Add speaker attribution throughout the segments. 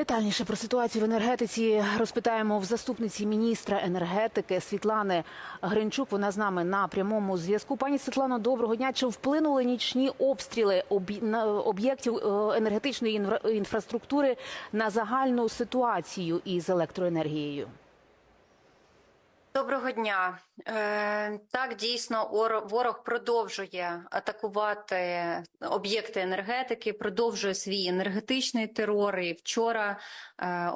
Speaker 1: Детальніше про ситуацію в енергетиці розпитаємо в заступниці міністра енергетики Світлани Гринчук. Вона з нами на прямому зв'язку. Пані Світлано, доброго дня. Чи вплинули нічні обстріли об'є- об'єктів е, енергетичної інфра- інфраструктури на загальну ситуацію із електроенергією?
Speaker 2: Доброго дня. Е, так, дійсно, оро- ворог продовжує атакувати об'єкти енергетики, продовжує свій енергетичний терор. І вчора е,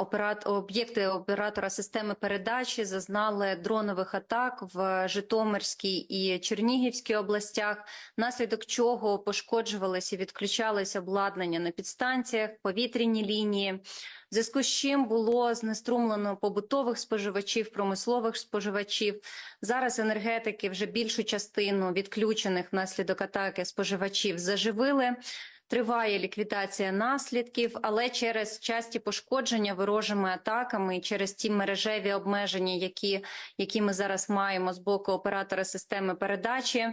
Speaker 2: об'єкти оператора системи передачі зазнали дронових атак в Житомирській і Чернігівській областях, внаслідок чого пошкоджувалися і відключалися обладнання на підстанціях, повітряні лінії. Зв'язку з чим було знеструмлено побутових споживачів, промислових споживачів. Зараз енергетики вже більшу частину відключених внаслідок атаки споживачів заживили. Триває ліквідація наслідків, але через часті пошкодження ворожими атаками через ті мережеві обмеження, які, які ми зараз маємо з боку оператора системи передачі,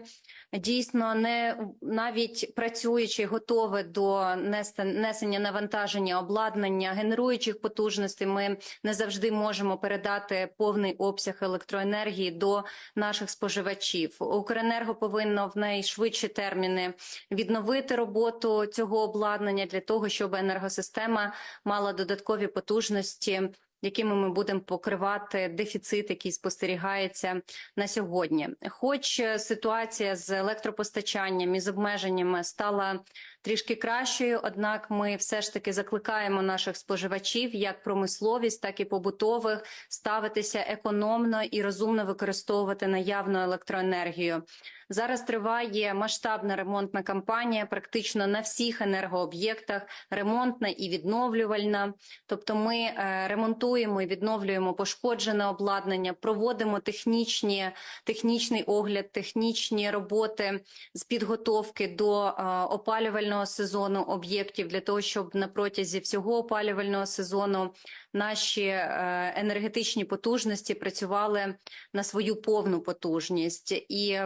Speaker 2: дійсно не навіть працюючи готове до несен- несення навантаження обладнання, генеруючих потужностей, ми не завжди можемо передати повний обсяг електроенергії до наших споживачів. Укренерго повинно в найшвидші терміни відновити роботу цього обладнання для того, щоб енергосистема мала додаткові потужності. Якими ми будемо покривати дефіцит, який спостерігається на сьогодні, хоч е, ситуація з електропостачанням і з обмеженнями стала трішки кращою, однак ми все ж таки закликаємо наших споживачів, як промисловість, так і побутових, ставитися економно і розумно використовувати наявну електроенергію. Зараз триває масштабна ремонтна кампанія, практично на всіх енергооб'єктах, ремонтна і відновлювальна. Тобто, ми е, ремонтуємо і відновлюємо пошкоджене обладнання, проводимо технічні, технічний огляд, технічні роботи з підготовки до е, опалювального сезону об'єктів для того, щоб на протязі всього опалювального сезону наші е, енергетичні потужності працювали на свою повну потужність. І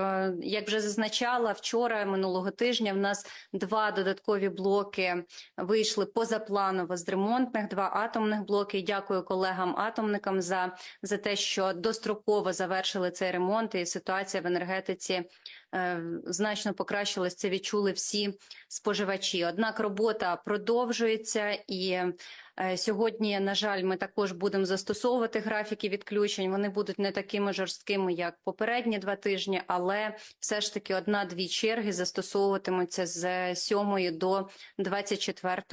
Speaker 2: як вже зазначала вчора, минулого тижня, в нас два додаткові блоки вийшли позапланово з ремонтних, два атомних блоки. Дякую колегам-атомникам за, за те, що достроково завершили цей ремонт, і ситуація в енергетиці е, значно покращилась. Це відчули всі споживачі. Однак робота продовжується і. Е, Сьогодні, на жаль, ми також будемо застосовувати графіки відключень. Вони будуть не такими жорсткими, як попередні два тижні, але все ж таки одна-дві черги застосовуватимуться з 7 до 24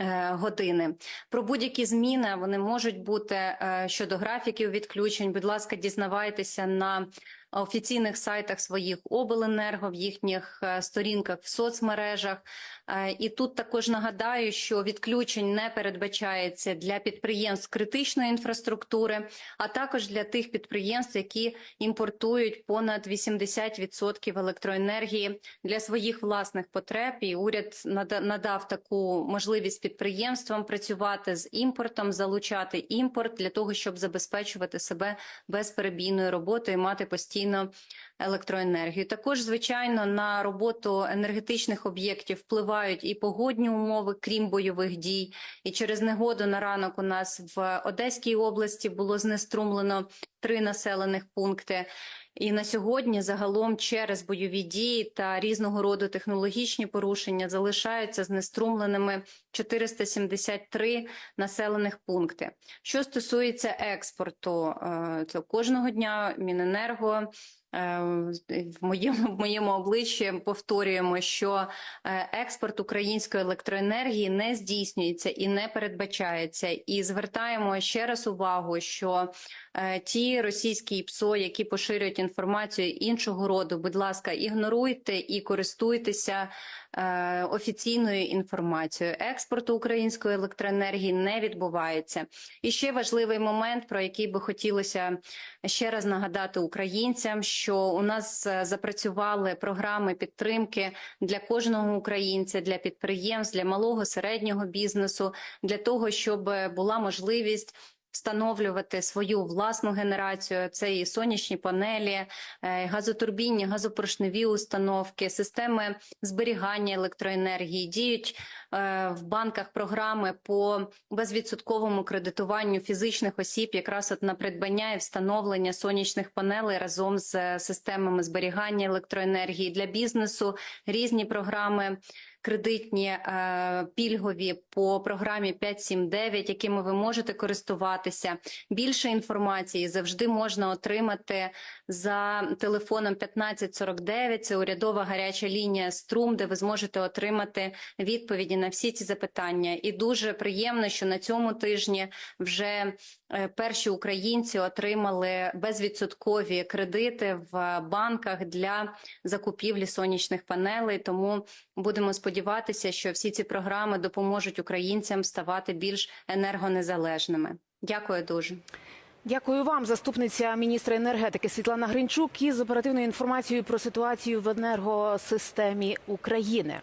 Speaker 2: е, години. Про будь-які зміни вони можуть бути е, щодо графіків відключень. Будь ласка, дізнавайтеся на офіційних сайтах своїх обленерго, в їхніх е, сторінках в соцмережах. Е, І тут також нагадаю, що відключень не передбачається для підприємств критичної інфраструктури, а також для тих підприємств, які імпортують понад 80% електроенергії для своїх власних потреб. І уряд нада- надав таку можливість підприємствам працювати з імпортом, залучати імпорт для того, щоб забезпечувати себе безперебійною роботою мати постійно постійно електроенергію. Також, звичайно, на роботу енергетичних об'єктів впливають і погодні умови, крім бойових дій. І через негоду на ранок у нас в Одеській області було знеструмлено три населених пункти. І на сьогодні загалом через бойові дії та різного роду технологічні порушення залишаються знеструмленими 473 населених пункти. Що стосується експорту, е, то кожного дня Міненерго в моєму, в моєму обличчі повторюємо, що е, експорт української електроенергії не здійснюється і не передбачається. І звертаємо ще раз увагу, що е, ті російські ПСО, які поширюють інформацію іншого роду, будь ласка, ігноруйте і користуйтеся е, офіційною інформацією. Експорту української електроенергії не відбувається. І ще важливий момент, про який би хотілося ще раз нагадати українцям, що у нас е, запрацювали програми підтримки для кожного українця, для підприємств, для малого середнього бізнесу, для того, щоб була можливість встановлювати свою власну генерацію. Це і сонячні панелі, е, газотурбінні, газопоршневі установки, системи зберігання електроенергії. Діють е, в банках програми по безвідсотковому кредитуванню фізичних осіб, якраз от на придбання і встановлення сонячних панелей разом з е, системами зберігання електроенергії для бізнесу. Різні програми кредитні е, пільгові по програмі 579, якими ви можете користуватися. Більше інформації завжди можна отримати за телефоном 1549. Це урядова гаряча лінія Струм, де ви зможете отримати відповіді на всі ці запитання. І дуже приємно, що на цьому тижні вже е, перші українці отримали безвідсоткові кредити в банках для закупівлі сонячних панелей. Тому будемо сподіватися, що всі ці програми допоможуть українцям ставати більш енергонезалежними. Дякую дуже.
Speaker 1: Дякую вам, заступниця міністра енергетики Світлана Гринчук, із оперативною інформацією про ситуацію в енергосистемі України.